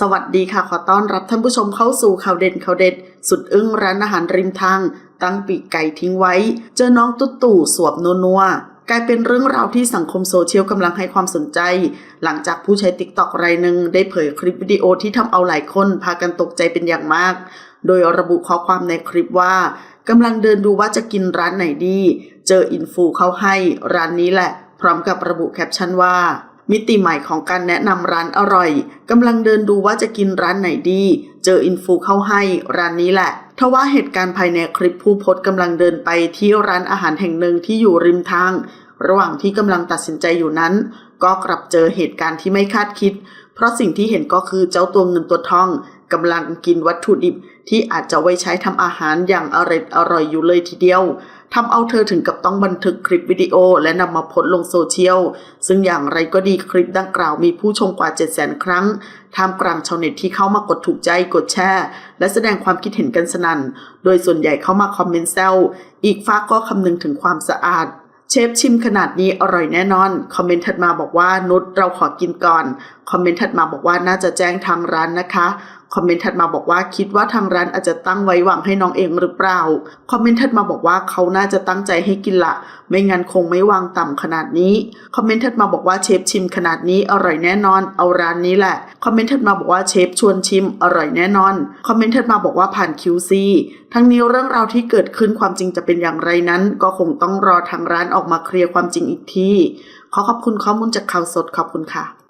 สวัสดีค่ะ ขอต้อนรับท่านผู้ชมเข้าสู่ข่าวเด่นข่าวเด็ด สุดอึ้งร้านอาหารริมทาง ตั้งปีกไก่ทิ้งไว้ เจอน้องตุ๊ตู่สวบนัวกลายเป็นเรื่องราวที่สังคมโซเชียลกำลังให้ความสนใจ หลังจากผู้ใช้ติ๊กต็อกรายหนึ่งได้เผยคลิปวิดีโอที่ทำเอาหลายคนพากันตกใจเป็นอย่างมาก โดยระบุข้อความในคลิปว่ากำลังเดินดูว่าจะกินร้านไหนดี เจออินฟูเข้าให้ร้านนี้แหละ พร้อมกับระบุแคปชั่นว่า มิติใหม่ของการแนะนำร้านอร่อยกำลังเดินดูว่าจะกินร้านไหนดี เจออินฟูเข้าให้ร้านนี้แหละทว่าเหตุการณ์ภายในคลิปผู้โพสกำลังเดินไปที่ร้านอาหารแห่งหนึ่งที่อยู่ริมทาง ระหว่างที่กำลังตัดสินใจอยู่นั้น ก็กลับเจอเหตุการณ์ที่ไม่คาดคิด เพราะสิ่งที่เห็นก็คือเจ้าตัวเงินตัวทองกำลังกินวัตถุดิบที่อาจจะไว้ใช้ทำอาหารอย่างอร่อยอร่อยอยู่เลยทีเดียว ทำเอาเธอถึงกับต้องบันทึกคลิปวิดีโอ และนำมาโพสลงโซเชียล ซึ่งอย่างไรก็ดีคลิปดังกล่าวมีผู้ชมกว่า 7 0 0 0 0 0 ครั้ง ท่ามกลางชาวเน็ตที่เข้ามากดถูกใจกดแชร์ และแสดงความคิดเห็นกันสนั่น โดยส่วนใหญ่เข้ามาคอมเมนต์แซวอีกฝากก็คำนึงถึงความสะอาดเชฟชิมขนาดนี้อร่อยแน่นอน คอมเมนต์ถัดมาบอกว่านุชเราขอกินก่อน คอมเมนต์ถัดมาบอกว่าน่าจะแจ้งทางร้านนะคะคอมเมนต์ถัดมาบอกว่าคิดว่าทางร้านอาจจะตั้งไว้วังให้น้องเองหรือเปล่า คอมเมนต์ถัดมาบอกว่าเขาน่าจะตั้งใจให้กินละ ไม่งั้นคงไม่วางต่ำขนาดนี้ คอมเมนต์ถัดมาบอกว่าเชฟชิมขนาดนี้อร่อยแน่นอน เอาร้านนี้แหละ คอมเมนต์ถัดมาบอกว่าเชฟชวนชิมอร่อยแน่นอน คอมเมนต์ถัดมาบอกว่าผ่าน QC ทั้งนี้เรื่องราวที่เกิดขึ้นความจริงจะเป็นอย่างไรนั้น ก็คงต้องรอทางร้านออกมาเคลียร์ความจริงอีกที ขอขอบคุณข้อมูลจากข่าวสดขอบคุณค่ะ